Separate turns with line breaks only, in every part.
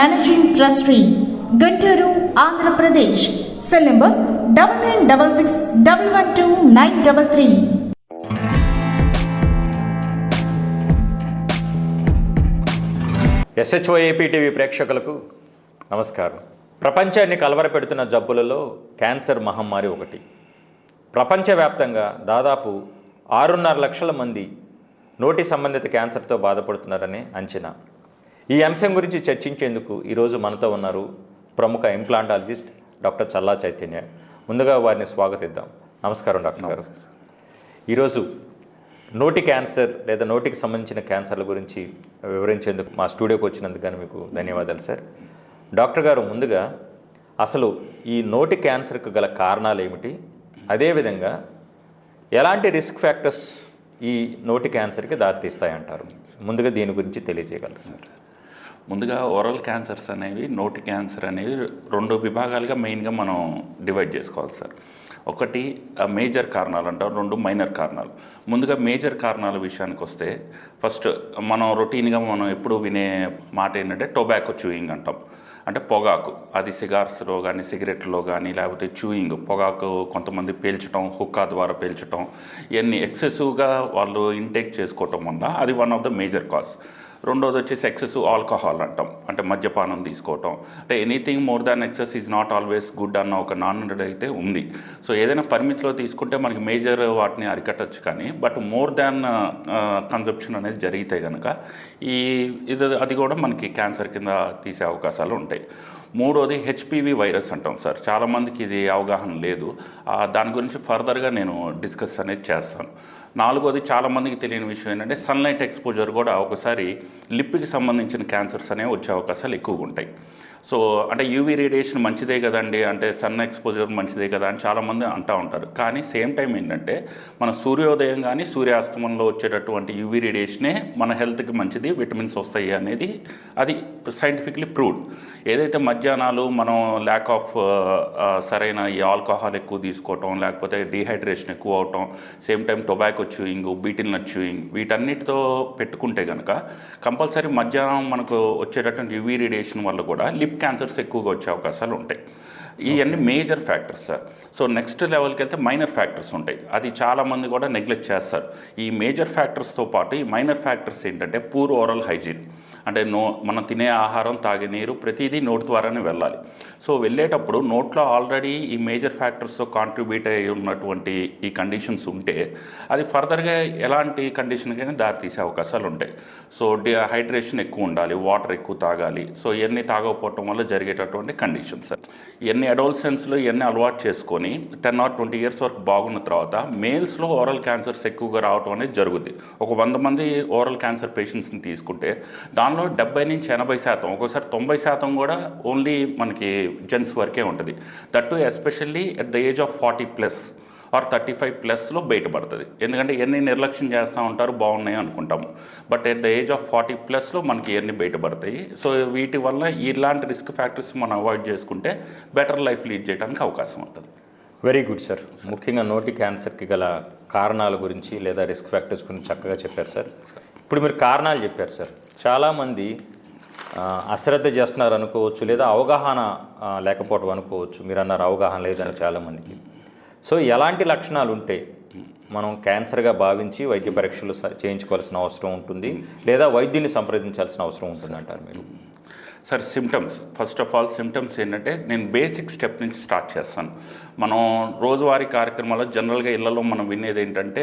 managing trustee Guntur Andhra Pradesh cell number double nine double six double one two nine double three
SHO TV ప్రేక్షకులకు నమస్కారం. ప్రపంచాన్ని కలవరపెడుతున్న జబ్బులలో cancer మహమ్మారి ఒకటి. ప్రపంచవ్యాప్తంగా దాదాపు ఆరున్నర లక్షల మంది నోటి సంబంధిత క్యాన్సర్తో బాధపడుతున్నారని అంచనా. ఈ అంశం గురించి చర్చించేందుకు ఈరోజు మనతో ఉన్నారు ప్రముఖ ఇంప్లాంటాలజిస్ట్ డాక్టర్ చల్లా చైతన్య. ముందుగా వారిని స్వాగతిద్దాం. నమస్కారం డాక్టర్ గారు. ఈరోజు నోటి క్యాన్సర్ లేదా నోటికి సంబంధించిన క్యాన్సర్ల గురించి వివరించేందుకు మా స్టూడియోకి వచ్చినందుకు గాను మీకు ధన్యవాదాలు సార్. డాక్టర్ గారు ముందుగా అసలు ఈ నోటి క్యాన్సర్కు గల కారణాలు ఏమిటి? అదేవిధంగా ఎలాంటి రిస్క్ ఫ్యాక్టర్స్ ఈ నోటి క్యాన్సర్కి దారితీస్తాయంటారు? ముందుగా దీని గురించి తెలియజేయగలరు సార్.
ముందుగా ఓరల్ క్యాన్సర్స్ అనేవి నోటి క్యాన్సర్ అనేవి రెండు విభాగాలుగా మెయిన్గా మనం డివైడ్ చేసుకోవాలి సార్. ఒకటి మేజర్ కారణాలు అంటారు రెండు మైనర్ కారణాలు. ముందుగా మేజర్ కారణాల విషయానికి వస్తే ఫస్ట్ మనం రొటీన్గా మనం ఎప్పుడు వినే మాట ఏంటంటే టొబాకో చూయింగ్ అంటాం. అంటే పొగాకు అది సిగార్స్లో కానీ సిగరెట్లో కానీ లేకపోతే చూయింగ్ పొగాకు కొంతమంది పీల్చడం హుక్కా ద్వారా పీల్చడం ఇవన్నీ ఎక్సెసివ్గా వాళ్ళు ఇంటేక్ చేసుకోవటం వల్ల అది one of the major cause రెండోది వచ్చేసి ఎక్సెస్ ఆల్కహాల్ అంటాం. అంటే మద్యపానం తీసుకోవటం. అంటే anything more than excess is not always good అన్న ఒక నాన్ అయితే ఉంది. సో ఏదైనా పరిమితిలో తీసుకుంటే మనకి మేజర్ వాటిని అరికట్టచ్చు కానీ బట్ మోర్ దాన్ కన్సెప్షన్ అనేది జరిగితే కనుక ఈ ఇది అది కూడా మనకి క్యాన్సర్ కింద తీసే అవకాశాలు ఉంటాయి. మూడోది హెచ్పివి వైరస్ అంటాం సార్. చాలామందికి ఇది అవగాహన లేదు. దాని గురించి ఫర్దర్గా నేను డిస్కస్ అనేది చేస్తాను. నాలుగోది చాలామందికి తెలియని విషయం ఏంటంటే సన్లైట్ ఎక్స్పోజర్ కూడా ఒకసారి లిప్కి సంబంధించిన క్యాన్సర్స్ అనేవి వచ్చే అవకాశాలు ఎక్కువగా ఉంటాయి. సో అంటే యూవీ రేడియేషన్ మంచిదే కదండి అంటే సన్ ఎక్స్పోజర్ మంచిదే కదా అని చాలామంది అంటూ ఉంటారు. కానీ సేమ్ టైం ఏంటంటే మన సూర్యోదయం కానీ సూర్యాస్తమంలో వచ్చేటటువంటి యూవీ రేడియేషనే మన హెల్త్కి మంచిది విటమిన్స్ వస్తాయి అనేది అది సైంటిఫిక్లీ ప్రూవ్డ్ ఏదైతే మధ్యాహ్నాలు మనం ల్యాక్ ఆఫ్ uh, uh, సరైన ఈ ఆల్కహాల్ ఎక్కువ తీసుకోవటం లేకపోతే డీహైడ్రేషన్ ఎక్కువ అవటం same time tobacco chewing betel nut chewing వీటన్నిటితో పెట్టుకుంటే కనుక కంపల్సరీ మధ్యాహ్నం మనకు వచ్చేటటువంటి యువీ రేడియేషన్ వల్ల కూడా లిప్ క్యాన్సర్స్ ఎక్కువగా వచ్చే అవకాశాలు ఉంటాయి. ఇవన్నీ major factors sir. So next లెవెల్కి వెళ్తే మైనర్ ఫ్యాక్టర్స్ ఉంటాయి. అది చాలామంది కూడా నెగ్లెక్ట్ చేస్తారు. ఈ మేజర్ ఫ్యాక్టర్స్తో పాటు ఈ మైనర్ ఫ్యాక్టర్స్ ఏంటంటే పూర్ ఓరల్ హైజీన్. అంటే నో మనం తినే ఆహారం తాగే నీరు ప్రతిదీ నోటి ద్వారానే వెళ్ళాలి. సో వెళ్ళేటప్పుడు నోట్లో ఆల్రెడీ ఈ మేజర్ ఫ్యాక్టర్స్తో కాంట్రిబ్యూట్ అయి ఉన్నటువంటి ఈ కండిషన్స్ ఉంటే అది ఫర్దర్గా ఎలాంటి కండిషన్కైనా దారితీసే అవకాశాలు ఉంటాయి. సో హైడ్రేషన్ ఎక్కువ ఉండాలి వాటర్ ఎక్కువ తాగాలి. సో ఇవన్నీ తాగకపోవటం వల్ల జరిగేటటువంటి కండిషన్స్. ఇవన్నీ అడోల్సెన్స్లో ఇవన్నీ అలవాటు చేసుకొని టెన్ ఆర్ ట్వంటీ ఇయర్స్ వరకు బాగున్న తర్వాత మేల్స్లో ఓరల్ క్యాన్సర్స్ ఎక్కువగా రావటం అనేది జరుగుద్ది. ఒక వంద మంది ఓరల్ క్యాన్సర్ పేషెంట్స్ని తీసుకుంటే దాని దానిలో డెబ్బై నుంచి ఎనభై శాతం ఒక్కోసారి తొంభై శాతం కూడా ఓన్లీ మనకి జెంట్స్ వరకే ఉంటుంది. That especially at the age of forty plus or thirty five ప్లస్లో బయటపడుతుంది. ఎందుకంటే ఎన్ని నిర్లక్ష్యం చేస్తూ ఉంటారు బాగున్నాయి అనుకుంటాము. But at the age of forty ప్లస్లో మనకి ఇవన్నీ బయటపడతాయి? సో వీటి వల్ల ఇలాంటి రిస్క్ ఫ్యాక్టర్స్ మనం అవాయిడ్ చేసుకుంటే బెటర్ లైఫ్ లీడ్ చేయడానికి అవకాశం ఉంటుంది.
వెరీ గుడ్ సార్ ముఖ్యంగా నోటి క్యాన్సర్కి గల కారణాల గురించి లేదా రిస్క్ ఫ్యాక్టర్స్ గురించి చక్కగా చెప్పారు సార్ ఇప్పుడు మీరు కారణాలు చెప్పారు సార్ చాలామంది అశ్రద్ధ చేస్తున్నారు అనుకోవచ్చు లేదా అవగాహన లేకపోవడం అనుకోవచ్చు. మీరు అన్నారు అవగాహన లేదని చాలామందికి. సో ఎలాంటి లక్షణాలు ఉంటే మనం క్యాన్సర్గా భావించి వైద్య పరీక్షలు స- చేయించుకోవాల్సిన అవసరం ఉంటుంది లేదా వైద్యుని సంప్రదించాల్సిన అవసరం ఉంటుంది అంటారు మీరు?
Sir symptoms first of all symptoms ఏంటంటే నేను బేసిక్ స్టెప్ నుంచి స్టార్ట్ చేస్తాను. మనం రోజువారీ కార్యక్రమాల్లో జనరల్గా ఇళ్ళలో మనం వినేది ఏంటంటే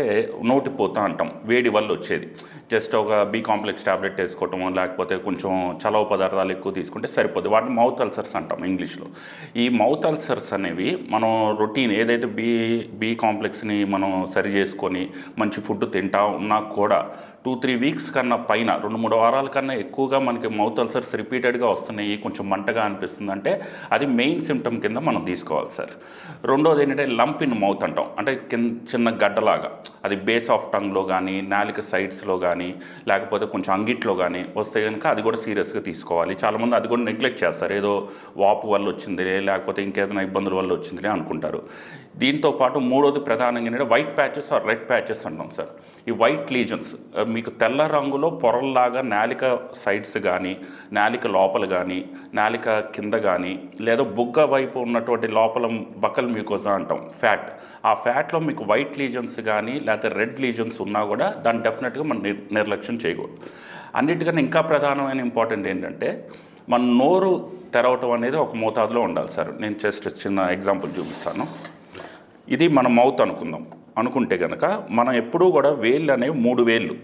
నోటిపోతా అంటాం వేడి వల్ల వచ్చేది. జస్ట్ ఒక బీ కాంప్లెక్స్ ట్యాబ్లెట్ వేసుకోవటం లేకపోతే కొంచెం చలవ పదార్థాలు ఎక్కువ తీసుకుంటే సరిపోద్ది వాటిని మౌత్ అల్సర్స్ అంటాం ఇంగ్లీష్లో. ఈ మౌత్ అల్సర్స్ అనేవి మనం రొటీన్ ఏదైతే బీ బీ కాంప్లెక్స్ని మనం సరి చేసుకొని మంచి ఫుడ్ తింటా ఉన్నా కూడా టూ త్రీ వీక్స్ కన్నా పైన రెండు మూడు వారాల కన్నా ఎక్కువగా మనకి మౌత్ అల్సర్స్ రిపీటెడ్గా వస్తున్నాయి. కొంచెం మంటగా అనిపిస్తుంది అంటే అది మెయిన్ సిమ్టమ్ కింద మనం తీసుకోవాలి సార్. రెండోది ఏంటంటే లంప్ ఇన్ మౌత్ అంటాం. అంటే కింద చిన్న గడ్డలాగా. అది బేస్ ఆఫ్ టంగ్లో కానీ నాలిక సైడ్స్లో కానీ లేకపోతే కొంచెం అంగిట్లో కానీ వస్తే కనుక అది కూడా సీరియస్గా తీసుకోవాలి. చాలామంది అది కూడా నెగ్లెక్ట్ చేస్తారు. ఏదో వాపు వల్ల వచ్చిందిలే లేకపోతే ఇంకేదైనా ఇబ్బందుల వల్ల వచ్చిందిలే అనుకుంటారు. దీంతో పాటు మూడోది ప్రధానంగా ఏంటంటే white patches or red patches అంటాం సార్. ఈ వైట్ లీజన్స్ మీకు తెల్ల రంగులో పొరల్లాగా నాలిక సైడ్స్ కానీ నాలిక లోపల కానీ నాలిక కింద కానీ లేదా బుగ్గ వైపు ఉన్నటువంటి లోపల బకల్ మ్యూకోజా అంటాం ఫ్యాట్ ఆ ఫ్యాట్లో మీకు వైట్ లీజన్స్ కానీ లేకపోతే రెడ్ లీజన్స్ ఉన్నా కూడా దాన్ని డెఫినెట్గా మనం నిర్లక్ష్యం చేయకూడదు. అన్నిటికన్నా ఇంకా ప్రధానమైన ఇంపార్టెంట్ ఏంటంటే మన నోరు తెరవటం అనేది ఒక మోతాదులో ఉండాలి సార్. నేను జస్ట్ చిన్న ఎగ్జాంపుల్ చూపిస్తాను. ఇది మన మౌత్ అనుకుందాం. అనుకుంటే కనుక మనం ఎప్పుడూ కూడా వేళ్ళు అనేవి మూడు వేళ్ళు.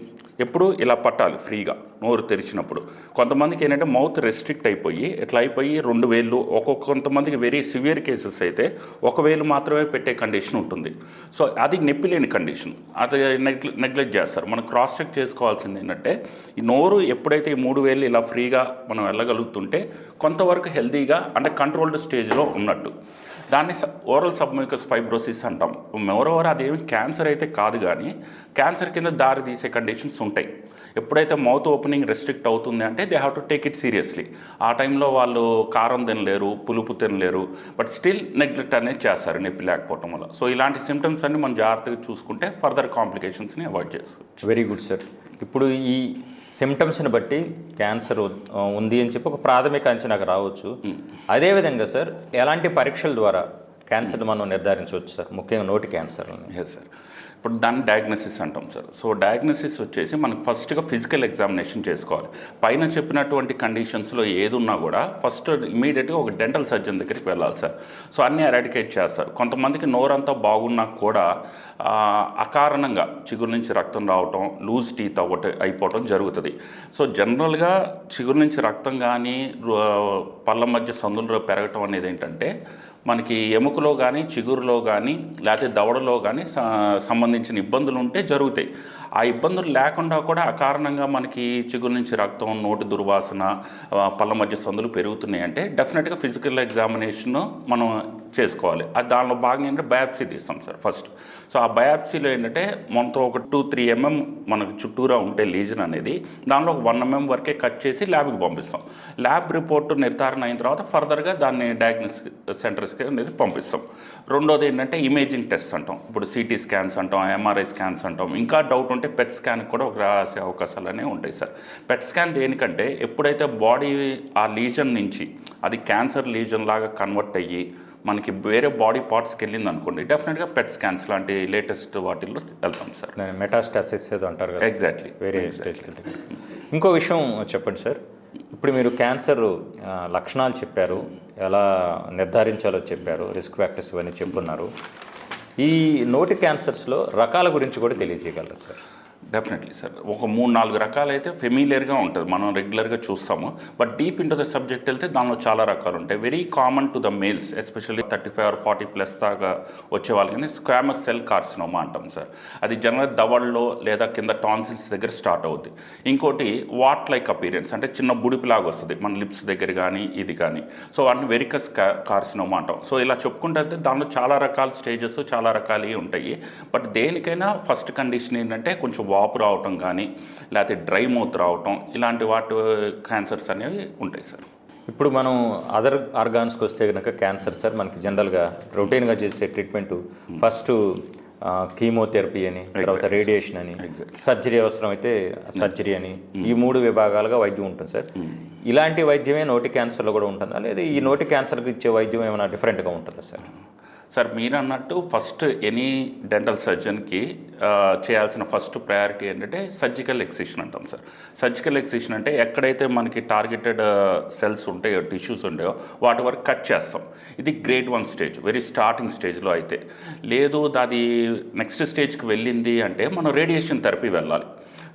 ఎప్పుడు ఇలా పట్టాలి ఫ్రీగా నోరు తెరిచినప్పుడు. కొంతమందికి ఏంటంటే మౌత్ రెస్ట్రిక్ట్ అయిపోయి ఇట్లా అయిపోయి రెండు వేళ్ళు ఒక్కొక్క కొంతమందికి వెరీ సివియర్ కేసెస్ అయితే ఒక వేలు మాత్రమే పెట్టే కండిషన్ ఉంటుంది. సో అది నొప్పి లేని కండిషన్ అది నెగ్లె నెగ్లెక్ట్ చేస్తారు. మనం క్రాస్ చెక్ చేసుకోవాల్సింది ఏంటంటే ఈ నోరు ఎప్పుడైతే ఈ మూడు వేలు ఇలా ఫ్రీగా మనం వెళ్ళగలుగుతుంటే కొంతవరకు హెల్తీగా అంటే కంట్రోల్డ్ స్టేజ్లో ఉన్నట్టు. దాన్ని ఓరల్ సబ్మ్యూకస్ ఫైబ్రోసిస్ అంటాం. మోరోవర్ అదేమి క్యాన్సర్ అయితే కాదు కానీ క్యాన్సర్ కింద దారి తీసే కండిషన్స్ ఉంటాయి. ఎప్పుడైతే మౌత్ ఓపెనింగ్ రెస్ట్రిక్ట్ అవుతుంది అంటే they have to take it seriously ఆ టైంలో వాళ్ళు కారం తినలేరు పులుపు తినలేరు బట్ స్టిల్ నెగ్లెక్ట్ అనేది చేస్తారు నొప్పి లేకపోవటం వల్ల. సో ఇలాంటి సిమ్టమ్స్ అన్ని మనం జాగ్రత్తగా చూసుకుంటే ఫర్దర్ కాంప్లికేషన్స్ని అవాయిడ్ చేసుకోవచ్చు.
వెరీ గుడ్ సార్ ఇప్పుడు ఈ సిమ్టమ్స్ని బట్టి క్యాన్సర్ ఉంది అని చెప్పి ఒక ప్రాథమిక అంచనాకు రావచ్చు. అదేవిధంగా సార్ ఎలాంటి పరీక్షల ద్వారా క్యాన్సర్ మనం నిర్ధారించవచ్చు సార్? ముఖ్యంగా నోటి క్యాన్సర్ని
సార్ ఇప్పుడు దాన్ని డయాగ్నోసిస్ అంటాం సార్ సో డయాగ్నోసిస్ వచ్చేసి మనకు ఫస్ట్గా ఫిజికల్ ఎగ్జామినేషన్ చేసుకోవాలి. పైన చెప్పినటువంటి కండిషన్స్లో ఏది ఉన్నా కూడా ఫస్ట్ ఇమీడియట్గా ఒక డెంటల్ సర్జన్ దగ్గరికి వెళ్ళాలి సార్ సో అన్నీ ఎరాడికేట్ చేస్తారు. కొంతమందికి నోరంతా బాగున్నా కూడా అకారణంగా చిగురు నుంచి రక్తం రావటం లూజ్ టీత్ అవ్వటం అయిపోవటం జరుగుతుంది. సో జనరల్గా చిగురు నుంచి రక్తం కానీ పళ్ళ మధ్య సందులో పెరగటం అనేది ఏంటంటే మనకి ఎముకలో కానీ చిగురులో కానీ లేకపోతే దవడలో కానీ సంబంధించిన ఇబ్బందులు ఉంటే జరుగుతాయి. ఆ ఇబ్బందులు లేకుండా కూడా అకారణంగా మనకి చిగురు నుంచి రక్తం నోటి దుర్వాసన పళ్ళ మధ్య సందులు పెరుగుతున్నాయి. అంటే డెఫినెట్గా ఫిజికల్ ఎగ్జామినేషన్ మనం చేసుకోవాలి. అది దానిలో భాగంగా ఏంటంటే బయాప్సీ తీస్తాం సార్ ఫస్ట్ సో ఆ బయాప్సీలో ఏంటంటే మనతో ఒక టూ త్రీ ఎంఎం మనకు చుట్టూరా ఉంటే లీజన్ అనేది దానిలో ఒక వన్ ఎంఎం వరకే కట్ చేసి ల్యాబ్కి పంపిస్తాం. ల్యాబ్ రిపోర్ట్ నిర్ధారణ అయిన తర్వాత ఫర్దర్గా దాన్ని డయాగ్నోస్ సెంటర్స్కి అనేది పంపిస్తాం. రెండోది ఏంటంటే ఇమేజింగ్ టెస్ట్ అంటాం. ఇప్పుడు సిటీ స్కాన్స్ అంటాం ఎంఆర్ఐ స్కాన్స్ అంటాం. ఇంకా డౌట్ ఉంటే పెట్ స్కాన్ కూడా ఒక రాసే అవకాశాలు అనేవి ఉంటాయి సార్. పెట్ స్కాన్ దేనికంటే ఎప్పుడైతే బాడీ ఆ లీజన్ నుంచి అది క్యాన్సర్ లీజన్ లాగా కన్వర్ట్ అయ్యి మనకి వేరే బాడీ పార్ట్స్కి వెళ్ళింది అనుకోండి డెఫినెట్గా పెట్ స్కాన్స్ లాంటి లేటెస్ట్ వాటిల్లో వెళ్తాం సార్.
మెటాస్టాసిస్ ఏదో అంటారు కదా.
ఎగ్జాక్ట్లీ
వేరే స్టేజ్కి. ఇంకో విషయం చెప్పండి సార్. ఇప్పుడు మీరు క్యాన్సర్ లక్షణాలు చెప్పారు. ఎలా నిర్ధారించాలో చెప్పారు. రిస్క్ ఫ్యాక్టర్స్ ఇవన్నీ చెప్పున్నారు ఈ నోటి క్యాన్సర్స్లో రకాల గురించి కూడా తెలియజేయగలరు సార్?
డెఫినెట్లీ సార్ ఒక మూడు నాలుగు రకాలైతే ఫెమిలియర్గా ఉంటుంది. మనం రెగ్యులర్గా చూస్తాము. But deep into the subject వెళ్తే దానిలో చాలా రకాలు ఉంటాయి. Very common to the males especially thirty five or forty plus దాకా వచ్చే వాళ్ళకి స్క్వామస్ సెల్ కార్సినోమా అంటాం సార్ అది జనరల్ దవడలో లేదా కింద టాన్సిల్స్ దగ్గర స్టార్ట్ అవుద్ది. ఇంకోటి వాట్ లైక్ అపీరియన్స్ అంటే చిన్న బుడిపిలాగా వస్తుంది. మన లిప్స్ దగ్గర కానీ ఇది కానీ సో వాటిని వెరికస్ కార్సినోమా అంటాం. సో ఇలా చెప్పుకుంటే వెళ్తే దానిలో చాలా రకాల స్టేజెస్ చాలా రకాలు ఉంటాయి. బట్ దేనికైనా ఫస్ట్ కండిషన్ ఏంటంటే కొంచెం వాపు రావటం కానీ లేకపోతే డ్రై మౌత్ రావటం ఇలాంటి వాటి క్యాన్సర్స్ అనేవి ఉంటాయి సార్.
ఇప్పుడు మనం అదర్ ఆర్గాన్స్కి వస్తే కనుక క్యాన్సర్ సార్ మనకి జనరల్గా రొటీన్గా చేసే ట్రీట్మెంట్ ఫస్ట్ కీమోథెరపీ అని తర్వాత రేడియేషన్ అని సర్జరీ అవసరం అయితే సర్జరీ అని ఈ మూడు విభాగాలుగా వైద్యం ఉంటుంది సార్. ఇలాంటి వైద్యమే నోటి క్యాన్సర్లో కూడా ఉంటుందా? లేదా ఈ నోటి క్యాన్సర్కి ఇచ్చే వైద్యం ఏమైనా డిఫరెంట్గా ఉంటుందా సార్?
సార్ మీరు అన్నట్టు ఫస్ట్ ఎనీ డెంటల్ సర్జన్కి చేయాల్సిన ఫస్ట్ ప్రయారిటీ ఏంటంటే సర్జికల్ ఎక్సిషన్ అంటాం సార్. సర్జికల్ ఎక్సిషన్ అంటే ఎక్కడైతే మనకి టార్గెటెడ్ సెల్స్ ఉంటాయో టిష్యూస్ ఉంటాయో వాటి వరకు కట్ చేస్తాం. ఇది grade one stage very starting స్టేజ్లో అయితే. లేదు అది నెక్స్ట్ స్టేజ్కి వెళ్ళింది అంటే మనం రేడియేషన్ థెరపీ వెళ్ళాలి.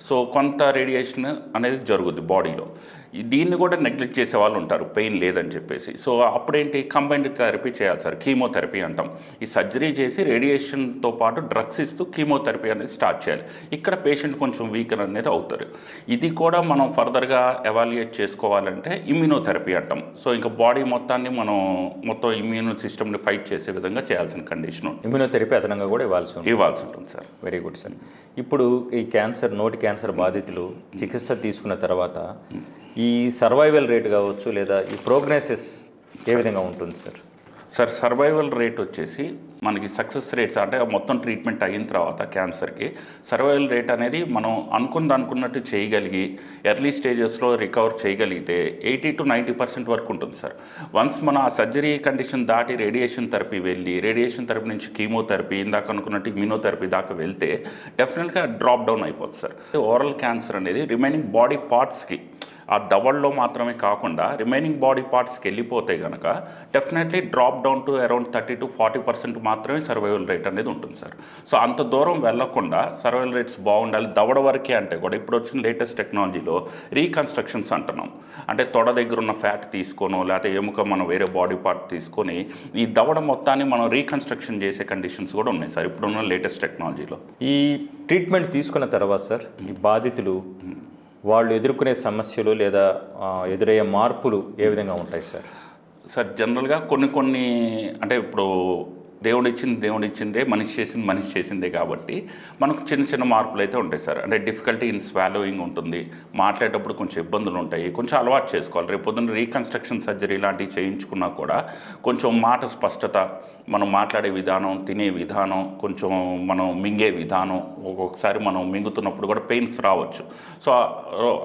సో కొంత రేడియేషన్ అనేది జరుగుద్ది బాడీలో. దీన్ని కూడా నెగ్లెక్ట్ చేసే వాళ్ళు ఉంటారు. పెయిన్ లేదని చెప్పేసి. సో అప్పుడేంటి? కంబైన్డ్ థెరపీ చేయాలి సార్. కీమోథెరపీ అంటాం. ఈ సర్జరీ చేసి రేడియేషన్తో పాటు డ్రగ్స్ ఇస్తూ కీమోథెరపీ అనేది స్టార్ట్ చేయాలి. ఇక్కడ పేషెంట్ కొంచెం వీకర్ అనేది అవుతారు. ఇది కూడా మనం ఫర్దర్గా ఎవాల్యుయేట్ చేసుకోవాలంటే ఇమ్యూనోథెరపీ అంటాం. సో ఇంకా బాడీ మొత్తాన్ని మనం మొత్తం ఇమ్యూన్ సిస్టమ్ని ఫైట్ చేసే విధంగా చేయాల్సిన కండిషన్
ఇమ్యూనోథెరపీ అదనంగా కూడా ఇవ్వాల్సి ఉంటుంది.
ఇవ్వాల్సి ఉంటుంది సార్.
వెరీ గుడ్ సార్ ఇప్పుడు ఈ క్యాన్సర్ నోటి క్యాన్సర్ బాధితులు చికిత్స తీసుకున్న తర్వాత ఈ సర్వైవల్ రేట్ కావచ్చు లేదా ఈ ప్రోగ్రెసెస్ ఏ విధంగా ఉంటుంది సార్
సార్ సర్వైవల్ రేట్ వచ్చేసి మనకి సక్సెస్ రేట్స్ అంటే మొత్తం ట్రీట్మెంట్ అయిన తర్వాత క్యాన్సర్కి సర్వైవల్ రేట్ అనేది మనం అనుకుంది అనుకున్నట్టు చేయగలిగి ఎర్లీ స్టేజెస్లో రికవర్ చేయగలిగితే ఎయిటీ టు నైంటీ పర్సెంట్ వరకు ఉంటుంది సార్. వన్స్ మనం ఆ సర్జరీ కండిషన్ దాటి రేడియేషన్ థెరపీ వెళ్ళి రేడియేషన్ థెరపీ నుంచి కీమోథెరపీ ఇందాక అనుకున్నట్టు ఇమ్యూనోథెరపీ దాకా వెళ్తే డెఫినెట్గా డ్రాప్ డౌన్ అయిపోతుంది సార్. ఓరల్ క్యాన్సర్ అనేది రిమైనింగ్ బాడీ పార్ట్స్కి ఆ డబల్లో మాత్రమే కాకుండా రిమైనింగ్ బాడీ పార్ట్స్కి వెళ్ళిపోతే కనుక definitely drop down to around thirty to forty percent మాత్రమే సర్వైవల్ రేట్ అనేది ఉంటుంది సార్ సో అంత దూరం వెళ్ళకుండా సర్వైవల్ రేట్స్ బాగుండాలి. దవడ వరకే అంటే కూడా ఇప్పుడు వచ్చిన లేటెస్ట్ టెక్నాలజీలో రీకన్స్ట్రక్షన్స్ అంటున్నాం. అంటే తొడ దగ్గర ఉన్న ఫ్యాట్ తీసుకోను లేకపోతే ఎముక మనం వేరే బాడీ పార్ట్ తీసుకొని ఈ దవడ మొత్తాన్ని మనం రీకన్స్ట్రక్షన్ చేసే కండిషన్స్ కూడా ఉన్నాయి సార్ ఇప్పుడున్న లేటెస్ట్ టెక్నాలజీలో
ఈ ట్రీట్మెంట్ తీసుకున్న తర్వాత సార్ ఈ బాధితులు వాళ్ళు ఎదుర్కొనే సమస్యలు లేదా ఎదురయ్యే మార్పులు ఏ విధంగా ఉంటాయి సార్
సార్ జనరల్గా కొన్ని కొన్ని అంటే ఇప్పుడు దేవుడు ఇచ్చింది దేవుడు ఇచ్చిందే మనిషి చేసింది మనిషి చేసిందే కాబట్టి మనకు చిన్న చిన్న మార్పులు అయితే ఉంటాయి సార్. అంటే డిఫికల్టీ ఇన్ స్వాలోయింగ్ ఉంటుంది. మాట్లాడేటప్పుడు కొంచెం ఇబ్బందులు ఉంటాయి. కొంచెం అలవాటు చేసుకోవాలి. రేపు పొద్దున్న రీకన్స్ట్రక్షన్ సర్జరీ లాంటివి చేయించుకున్నా కూడా కొంచెం మాట స్పష్టత మనం మాట్లాడే విధానం తినే విధానం కొంచెం మనం మింగే విధానం ఒక్కొక్కసారి మనం మింగుతున్నప్పుడు కూడా పెయిన్స్ రావచ్చు. సో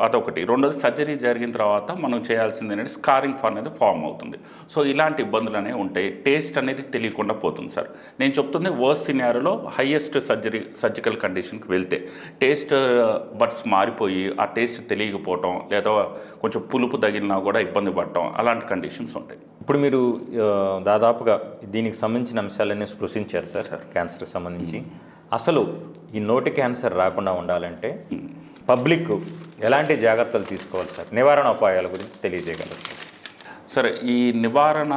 అదొకటి. రెండోది సర్జరీ జరిగిన తర్వాత మనం చేయాల్సింది ఏంటంటే స్కారింగ్ అనేది ఫామ్ అవుతుంది. సో ఇలాంటి ఇబ్బందులు అనేవి ఉంటాయి. టేస్ట్ అనేది తెలియకుండా పోతుంది. సార్. నేను చెప్తుంది వర్స్ సినారియోలో హయ్యెస్ట్ సర్జరీ సర్జికల్ కండిషన్కి వెళ్తే టేస్ట్ బట్స్ మారిపోయి ఆ టేస్ట్ తెలియకపోవటం లేదా కొంచెం పులుపు తగిలినా కూడా ఇబ్బంది పడటం అలాంటి కండిషన్స్ ఉంటాయి.
ఇప్పుడు మీరు ఆ, దాదాపుగా దీనికి సంబంధించిన అంశాలన్నీ స్పృశించారు సార్ క్యాన్సర్కి సంబంధించి. అసలు ఈ నోటి క్యాన్సర్ రాకుండా ఉండాలంటే పబ్లిక్ ఎలాంటి జాగ్రత్తలు తీసుకోవాలి సార్? నివారణ ఉపాయాల గురించి తెలియజేయగలరు సరే
ఈ నివారణ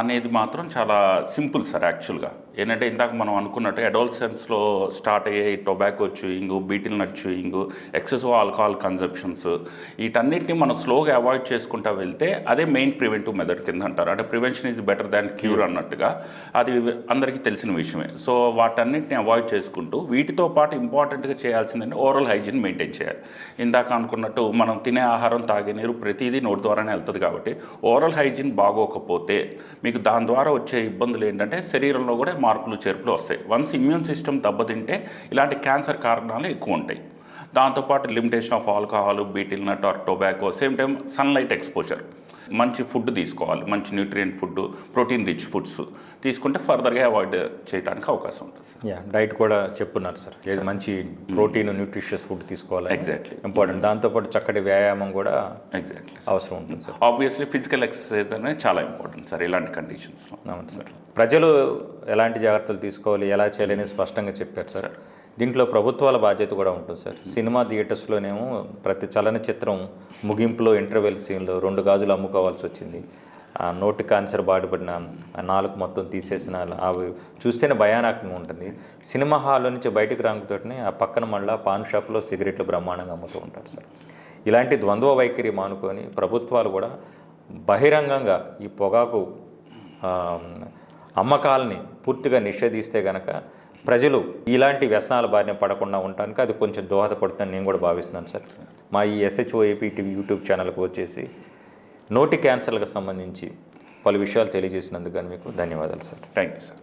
అనేది మాత్రం చాలా సింపుల్ సార్ యాక్చువల్గా. ఏంటంటే ఇందాక మనం అనుకున్నట్టు అడోల్సెన్స్లో స్టార్ట్ అయ్యే tobacco chewing betel nut chewing excessive alcohol consumptions వీటన్నిటిని మనం స్లోగా అవాయిడ్ చేసుకుంటా వెళ్తే అదే మెయిన్ ప్రివెంటివ్ మెథడ్ కింద అంటారు. అంటే prevention is better than cure అన్నట్టుగా. అది అందరికీ తెలిసిన విషయమే. సో వాటన్నిటిని అవాయిడ్ చేసుకుంటూ వీటితో పాటు ఇంపార్టెంట్గా చేయాల్సిందంటే ఓరల్ హైజీన్ మెయింటైన్ చేయాలి. ఇందాక అనుకున్నట్టు మనం తినే ఆహారం తాగే నీరు ప్రతిదీ నోటి ద్వారానే వెళ్తుంది కాబట్టి ఓరల్ హైజీన్ బాగోకపోతే మీకు దాని ద్వారా వచ్చే ఇబ్బందులు ఏంటంటే శరీరంలో కూడా మార్పులు చేర్పులు వస్తాయి. వన్స్ ఇమ్యూన్ సిస్టమ్ దెబ్బతింటే ఇలాంటి క్యాన్సర్ కారణాలు ఎక్కువ ఉంటాయి. దాంతోపాటు limitation of alcohol betel nut or tobacco same time sunlight exposure మంచి ఫుడ్ తీసుకోవాలి మంచి nutrient food protein rich foods తీసుకుంటే ఫర్దర్గా అవాయిడ్ చేయడానికి అవకాశం ఉంటుంది సార్.
యా డైట్ కూడా చెప్పున్నారు సార్. ఏది మంచి ప్రోటీన్ న్యూట్రిషియస్ ఫుడ్ తీసుకోవాలి
Exactly.
ఇంపార్టెంట్ దాంతోపాటు చక్కటి వ్యాయామం కూడా
ఎగ్జాక్ట్లీ
అవసరం ఉంటుంది సార్.
ఆబ్వియస్లీ ఫిజికల్ ఎక్సర్సైజ్ అనేది చాలా ఇంపార్టెంట్ సార్ ఇలాంటి కండిషన్స్లో
అవును సార్. ప్రజలు ఎలాంటి జాగ్రత్తలు తీసుకోవాలి ఎలా చేయాలని స్పష్టంగా చెప్పారు సార్. దీంట్లో ప్రభుత్వాల బాధ్యత కూడా ఉంటుంది సార్. సినిమా థియేటర్స్లోనేమో ప్రతి చలనచిత్రం ముగింపులో ఇంటర్వెల్ సీన్లో రెండు గాజులు అమ్ముకోవాల్సి వచ్చింది. ఆ నోటి క్యాన్సర్ బాధపడిన నాలుగు మొత్తం తీసేసిన అవి చూస్తేనే భయానకంగా ఉంటుంది. సినిమా హాల్లో నుంచి బయటకు రాకతోటి ఆ పక్కన మళ్ళీ పాన్ షాప్లో సిగరెట్లు బ్రహ్మాండంగా అమ్ముతూ ఉంటారు సార్. ఇలాంటి ద్వంద్వ వైఖరి మానుకొని ప్రభుత్వాలు కూడా బహిరంగంగా ఈ పొగాకు అమ్మకాలని పూర్తిగా నిషేధిస్తే గనక ప్రజలు ఇలాంటి వ్యసనాల బారిన పడకుండా ఉండటానికి అది కొంచెం దోహదపడుతుందని నేను కూడా భావిస్తున్నాను సార్. మా ఈ ఎస్హెచ్ఓ టీవీ యూట్యూబ్ ఛానల్కి వచ్చేసి నోటి క్యాన్సర్లకు సంబంధించి పలు విషయాలు తెలియజేసినందుకు మీకు ధన్యవాదాలు సార్.
Thank you sir